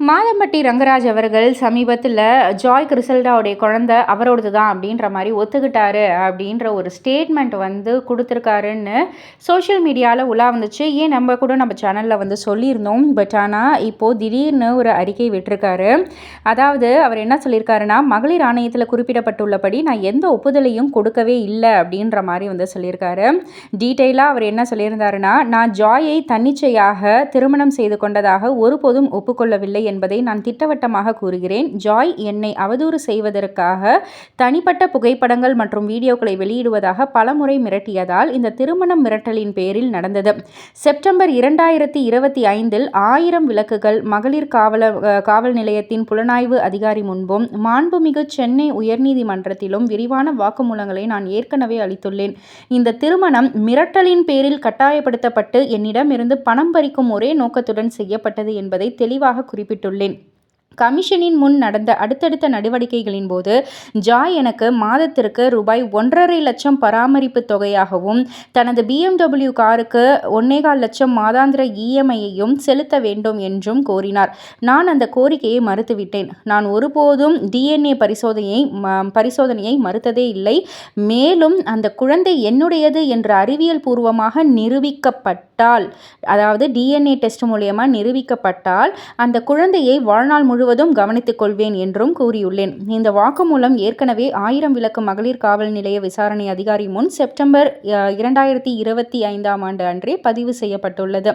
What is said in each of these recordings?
மாதம்பட்டி ரங்கராஜ் அவர்கள் சமீபத்தில் ஜாய் கிறிசல்டாவுடைய குழந்த அவரோடது தான் அப்படின்ற மாதிரி ஒத்துக்கிட்டாரு அப்படின்ற ஒரு ஸ்டேட்மெண்ட் வந்து கொடுத்துருக்காருன்னு சோஷியல் மீடியாவில் உலா வந்துச்சு. ஏன் நம்ம கூட நம்ம சேனலில் வந்து சொல்லியிருந்தோம். பட் ஆனால் இப்போது திடீர்னு ஒரு அறிக்கை விட்டுருக்காரு. அதாவது அவர் என்ன சொல்லியிருக்காருன்னா மகளிர் ஆணையத்தில் குறிப்பிடப்பட்டுள்ளபடி நான் எந்த ஒப்புதலையும் கொடுக்கவே இல்லை அப்படின்ற மாதிரி வந்து சொல்லியிருக்காரு. டீட்டெயிலாக அவர் என்ன சொல்லியிருந்தாருன்னா நான் ஜாயை தன்னிச்சையாக திருமணம் செய்து கொண்டதாக ஒருபோதும் ஒப்புக்கொள்ளவில்லை என்பதை நான் திட்டவட்டமாக கூறுகிறேன். ஜாய் என்னை அவதூறு செய்வதற்காக தனிப்பட்ட புகைப்படங்கள் மற்றும் வீடியோக்களை வெளியிடுவதாக பலமுறை மிரட்டியதால் இந்த திருமணம் மிரட்டலின் பேரில் நடந்தது. செப்டம்பர் இரண்டாயிரத்தி இருபத்தி ஐந்தில் ஆயிரம் விளக்குகள் மகளிர் காவல காவல் நிலையத்தின் புலனாய்வு அதிகாரி முன்பும் மாண்புமிகு சென்னை உயர்நீதிமன்றத்திலும் விரிவான வாக்குமூலங்களை நான் ஏற்கனவே அளித்துள்ளேன். இந்த திருமணம் மிரட்டலின் பேரில் கட்டாயப்படுத்தப்பட்டு என்னிடமிருந்து பணம் பறிக்கும் ஒரே நோக்கத்துடன் செய்யப்பட்டது என்பதை தெளிவாக குறிப்பிட்டு குறிப்பிட்டுள்ளேன். கமிஷனின் முன் நடந்த அடுத்தடுத்த நடவடிக்கைகளின் போது ஜாய் எனக்கு மாதத்திற்கு ரூபாய் ஒன்றரை லட்சம் பராமரிப்பு தொகையாகவும் தனது பிஎம்டபிள்யூ காருக்கு ஒன்னேகால் லட்சம் மாதாந்திர இஎம்ஐயையும் செலுத்த வேண்டும் என்றும் கோரினார். நான் அந்த கோரிக்கையை மறுத்துவிட்டேன். நான் ஒருபோதும் டிஎன்ஏ பரிசோதனையை பரிசோதனையை மறுத்ததே இல்லை. மேலும் அந்த குழந்தை என்னுடையது என்று அறிவியல் பூர்வமாக நிரூபிக்கப்பட்டால் அதாவது டிஎன்ஏ டெஸ்ட் மூலியமாக நிரூபிக்கப்பட்டால் அந்த குழந்தையை வாழ்நாள் முழு முழுவதும் கவனித்துக் கொள்வேன் என்றும் கூறியுள்ளேன். இந்த வாக்குமூலம் ஏற்கனவே ஆயிரம் விளக்கு மகளிர் காவல் நிலைய விசாரணை அதிகாரி முன் செப்டம்பர் இரண்டாயிரத்தி இருபத்தி ஐந்தாம் ஆண்டு அன்றே பதிவு செய்யப்பட்டுள்ளது.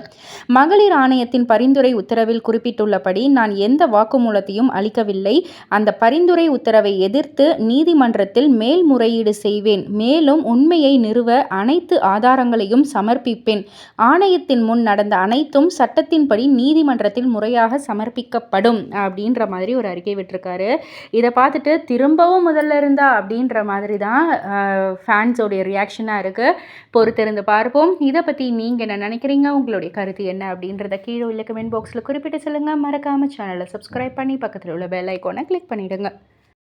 மகளிர் ஆணையத்தின் பரிந்துரை உத்தரவில் குறிப்பிட்டுள்ளபடி நான் எந்த வாக்குமூலத்தையும் அளிக்கவில்லை. அந்த பரிந்துரை உத்தரவை எதிர்த்து நீதிமன்றத்தில் மேல்முறையீடு செய்வேன். மேலும் உண்மையை நிறுவ அனைத்து ஆதாரங்களையும் சமர்ப்பிப்பேன். ஆணையத்தின் முன் நடந்த அனைத்தும் சட்டத்தின்படி நீதிமன்றத்தில் முறையாக சமர்ப்பிக்கப்படும் அப்படின்ற மாதிரி ஒரு அறிக்கை விட்டுருக்காரு. இதை பார்த்துட்டு திரும்பவும் முதல்ல இருந்தா அப்படின்ற மாதிரி தான் ஃபேன்ஸோடைய ரியாக்ஷனாக இருக்குது பொறுத்திருந்து பார்ப்போம். இதை பற்றி நீங்கள் என்ன நினைக்கிறீங்க? உங்களுடைய கருத்து என்ன? அப்படின்றத கீழே உள்ள கமெண்ட் பாக்ஸில் குறிப்பிட்டு சொல்லுங்கள் மறக்காமல் சேனலை சப்ஸ்கிரைப் பண்ணி பக்கத்தில் உள்ள பெல் ஐக்கோனை கிளிக் பண்ணிவிடுங்க